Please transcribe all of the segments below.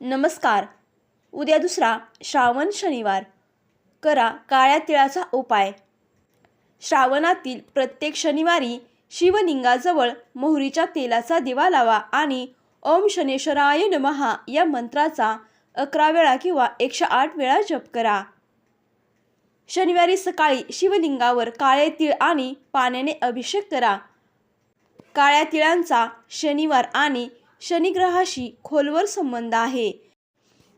नमस्कार. उद्या दुसरा श्रावण शनिवार. करा काळ्या तिळाचा उपाय. श्रावणातील प्रत्येक शनिवारी शिवलिंगाजवळ मोहरीच्या तेलाचा दिवा लावा आणि ओम शनेश्वराय नमहा या मंत्राचा अकरा वेळा किंवा एकशे आठ वेळा जप करा. शनिवारी सकाळी शिवलिंगावर काळे तिळ आणि पाण्याने अभिषेक करा. काळ्या तिळांचा शनिवार आणि शनिग्रहाशी खोलवर संबंध आहे.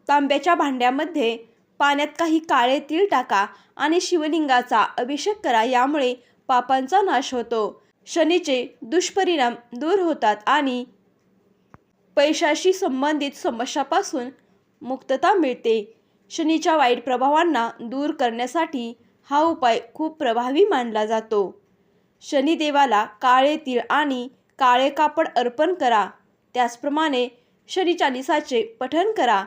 तांब्याच्या भांड्यामध्ये पाण्यात काही काळे तीळ टाका आणि शिवलिंगाचा अभिषेक करा यामुळे पापांचा नाश होतो. शनीचे दुष्परिणाम दूर होतात आणि पैशाशी संबंधित समस्यापासून मुक्तता मिळते. शनीच्या वाईट प्रभावांना दूर करण्यासाठी हा उपाय खूप प्रभावी मानला जातो. शनिदेवाला काळे तीळ आणि काळे कापड अर्पण करा. त्याचप्रमाणे शनी चालिसाचे पठण करा.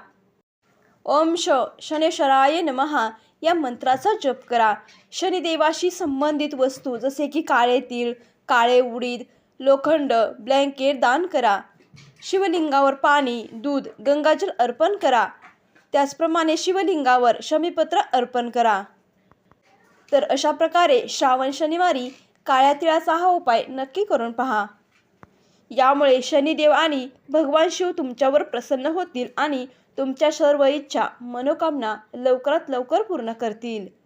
ओम श शनेश्वराय नमहा या मंत्राचा जप करा. शनिदेवाशी संबंधित वस्तू जसे की काळे तीळ काळे उडीद लोखंड ब्लँकेट दान करा. शिवलिंगावर पाणी दूध गंगाजल अर्पण करा. त्याचप्रमाणे शिवलिंगावर शमीपत्र अर्पण करा. तर अशा प्रकारे श्रावण शनिवारी काळ्या तिळाचा हा उपाय नक्की करून पहा. यामुळे शनिदेव आणि भगवान शिव तुमच्यावर प्रसन्न होतील आणि तुमच्या सर्व इच्छा मनोकामना लवकरात लवकर पूर्ण करतील.